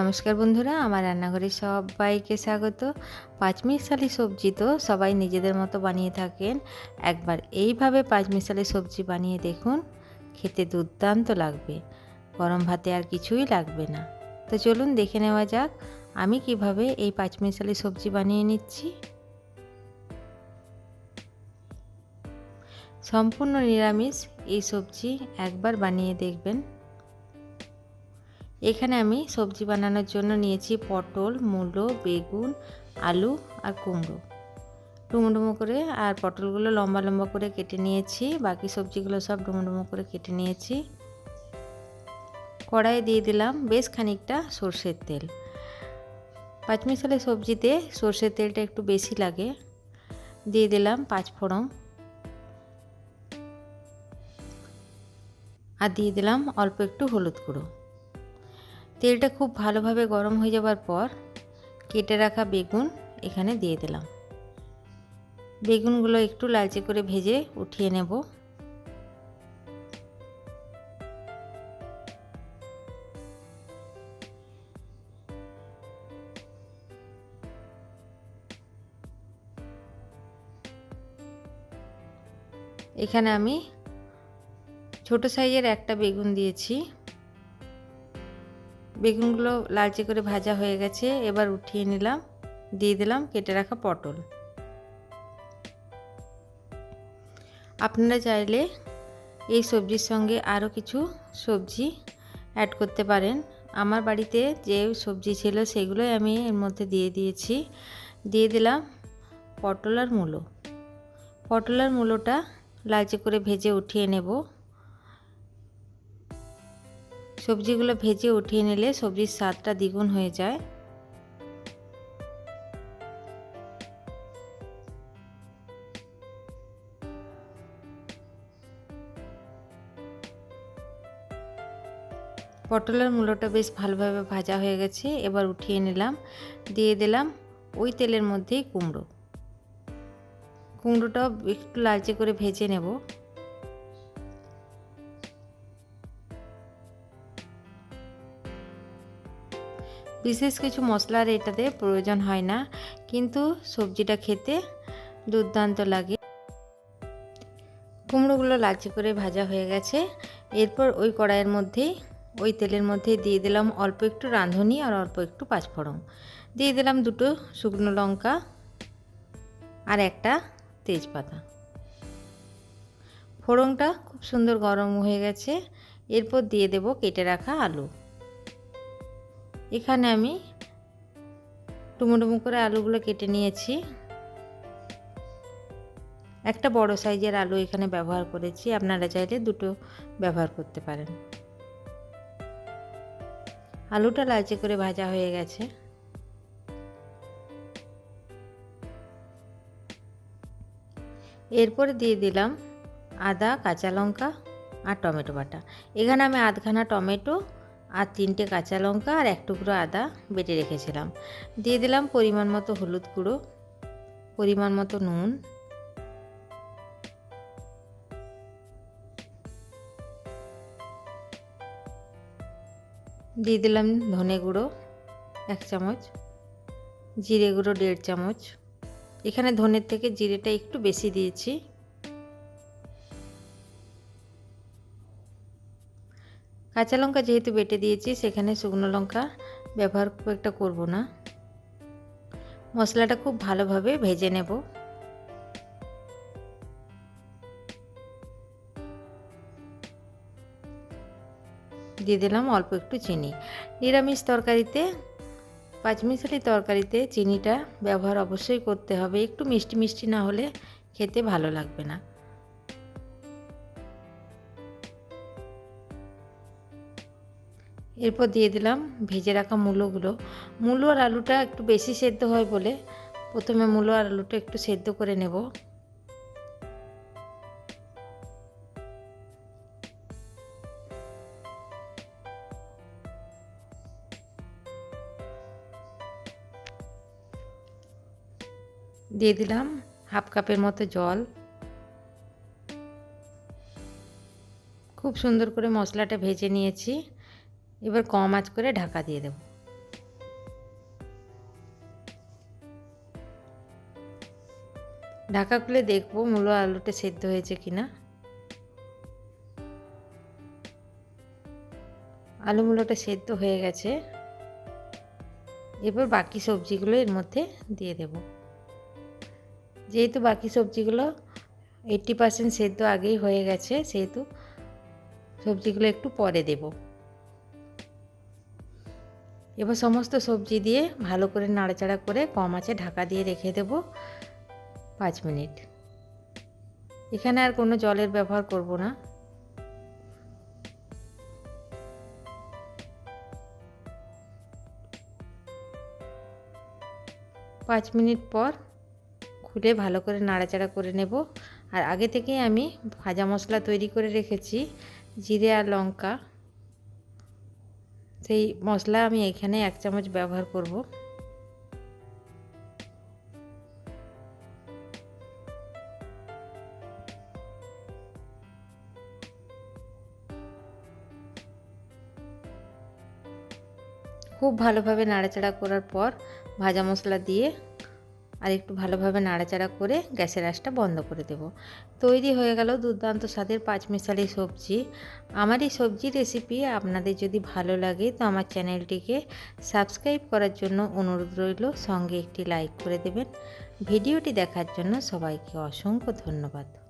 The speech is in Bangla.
নমস্কার বন্ধুরা, আমার রান্নাঘরে সবাইকে স্বাগত। পাঁচমিশালি সবজি তো সবাই নিজেদের মতো বানিয়ে থাকেন। একবার এইভাবে পাঁচমিশালি সবজি বানিয়ে দেখুন, খেতে দুর্দান্ত লাগবে। গরম ভাতে আর কিছুই লাগবে না। তো চলুন দেখে নেওয়া যাক, আমি কীভাবে এই পাঁচমিশালি সবজি বানিয়ে নিচ্ছি। সম্পূর্ণ নিরামিষ এই সবজি একবার বানিয়ে দেখবেন। এখানে আমি সবজি বানানোর জন্য নিয়েছি পটল, মূলো, বেগুন, আলু আর কুমড়ো। ডুমো করে আর পটলগুলো লম্বা লম্বা করে কেটে নিয়েছি, বাকি সবজিগুলো সব ডুমো করে কেটে নিয়েছি। কড়াইয়ে দিয়ে দিলাম বেশ খানিকটা সর্ষের তেল। পাঁচমিশালি সবজিতে সর্ষের তেলটা একটু বেশি লাগে। দিয়ে দিলাম পাঁচ ফোড়ন। আর দিয়ে দিলাম অল্প একটু হলুদ গুঁড়ো। তেলটা খুব ভালোভাবে গরম হয়ে যাবার পর কেটে রাখা বেগুন এখানে দিয়ে দিলাম। বেগুনগুলো একটু লালচে করে ভেজে উঠিয়ে নেব। এখানে আমি ছোট সাইজের একটা বেগুন দিয়েছি। বেগুনগুলো লালচে করে ভাজা হয়ে গেছে, এবার উঠিয়ে নিলাম, দিয়ে দিলাম কেটে রাখা পটল। আপনারা চাইলে এই সবজির সঙ্গে আরও কিছু সবজি অ্যাড করতে পারেন। আমার বাড়িতে যে সবজি ছিল সেগুলোই আমি এর মধ্যে দিয়ে দিয়েছি। দিয়ে দিলাম পটল আর মূলো। পটল আর মূলোটা লালচে করে ভেজে উঠিয়ে নেব। সবজিগুলো ভেজে উঠিয়ে নিলে সবজির স্বাদটা দ্বিগুণ হয়ে যায়। পটলের মূলোটা বেশ ভালোভাবে ভাজা হয়ে গেছে, এবার উঠিয়ে নিলাম। দিয়ে দিলাম ওই তেলের মধ্যেই কুমড়ো। কুমড়োটাও একটু লালচে করে ভেজে নেব। বিশেষ কিছু মশলার এটাতে প্রয়োজন হয় না, কিন্তু সবজিটা খেতে দুর্দান্ত লাগে। কুমড়োগুলো লালচে করে ভাজা হয়ে গেছে। এরপর ওই কড়াইয়ের মধ্যেই ওই তেলের মধ্যে দিয়ে দিলাম অল্প একটু রাঁধুনি আর অল্প একটু পাঁচফোড়ন। দিয়ে দিলাম দুটো শুকনো লঙ্কা আর একটা তেজপাতা। ফোড়নটা খুব সুন্দর গরম হয়ে গেছে। এরপর দিয়ে দেব কেটে রাখা আলু। এখানে আমি টুমো টুমো করে আলুগুলো কেটে নিয়েছি। একটা বড় সাইজের আলু এখানে ব্যবহার করেছি, আপনারা চাইলে দুটো ব্যবহার করতে পারেন। আলুটা লালচে করে ভাজা হয়ে গেছে। এরপরে দিয়ে দিলাম আদা, কাঁচা লঙ্কা আর টমেটো বাটা। এখানে আমি আধখানা টমেটো আর তিনটে কাঁচা লঙ্কা আর এক টুকরো আদা বেটে রেখেছিলাম। দিয়ে দিলাম পরিমাণ মতো হলুদ গুঁড়ো, পরিমাণ মতো নুন। দিয়ে দিলাম ধনে গুঁড়ো এক চামচ, জিরে গুঁড়ো দেড় চামচ। এখানে ধনের থেকে জিরেটা একটু বেশি দিয়েছি। কাঁচা লঙ্কা যেহেতু বেটে দিয়েছি, সেখানে শুকনো লঙ্কা ব্যবহার খুব একটা করব না। মশলাটা খুব ভালোভাবে ভেজে নেব। দিয়ে দিলাম অল্প একটু চিনি। নিরামিষ তরকারিতে, পাঁচমিশালি তরকারিতে চিনিটা ব্যবহার অবশ্যই করতে হবে। একটু মিষ্টি মিষ্টি না হলে খেতে ভালো লাগবে না। এরপর দিয়ে দিলাম ভেজে রাখা মূলোগুলো। মূলো আর আলুটা একটু বেশি সেদ্ধ হয় বলে প্রথমে মূলো আর আলুটা একটু সেদ্ধ করে নেব। দিয়ে দিলাম হাফ কাপের মতো জল। খুব সুন্দর করে মশলাটা ভেজে নিয়েছি। এবার কম আঁচ করে ঢাকা দিয়ে দেব। ঢাকা খুলে দেখব মূলো আলুটা সেদ্ধ হয়েছে কিনা। আলু মূলোটা সেদ্ধ হয়ে গেছে। এরপর বাকি সবজিগুলো এর মধ্যে দিয়ে দেব। যেহেতু বাকি সবজিগুলো এইটটি পার্সেন্ট সেদ্ধ আগেই হয়ে গেছে, সেহেতু সবজিগুলো একটু পরে দেবো। এবার সমস্ত সবজি দিয়ে ভালো করে নাড়াচাড়া করে কম আছে ঢাকা দিয়ে রেখে দেব পাঁচ মিনিট। এখানে আর কোনো জলের ব্যবহার করব না। পাঁচ মিনিট পর খুলে ভালো করে নাড়াচাড়া করে নেব। আর আগে থেকেই আমি ভাজা মশলা তৈরি করে রেখেছি, জিরে আর লঙ্কা। সেই মশলা আমি এখানে এক চামচ ব্যবহার করব। খুব ভালোভাবে নাড়াচাড়া করার পর ভাজা মশলা দিয়ে আর একটু ভালোভাবে নাড়াচাড়া করে গ্যাসের আঁচটা বন্ধ করে দেব। তৈরি হয়ে গেল দুর্দান্ত স্বাদের পাঁচমিশালি সবজি। আমার এই সবজি রেসিপি আপনাদের যদি ভালো লাগে তো আমার চ্যানেলটিকে সাবস্ক্রাইব করার জন্য অনুরোধ রইল, সঙ্গে একটি লাইক করে দেবেন। ভিডিওটি দেখার জন্য সবাইকে অসংখ্য ধন্যবাদ।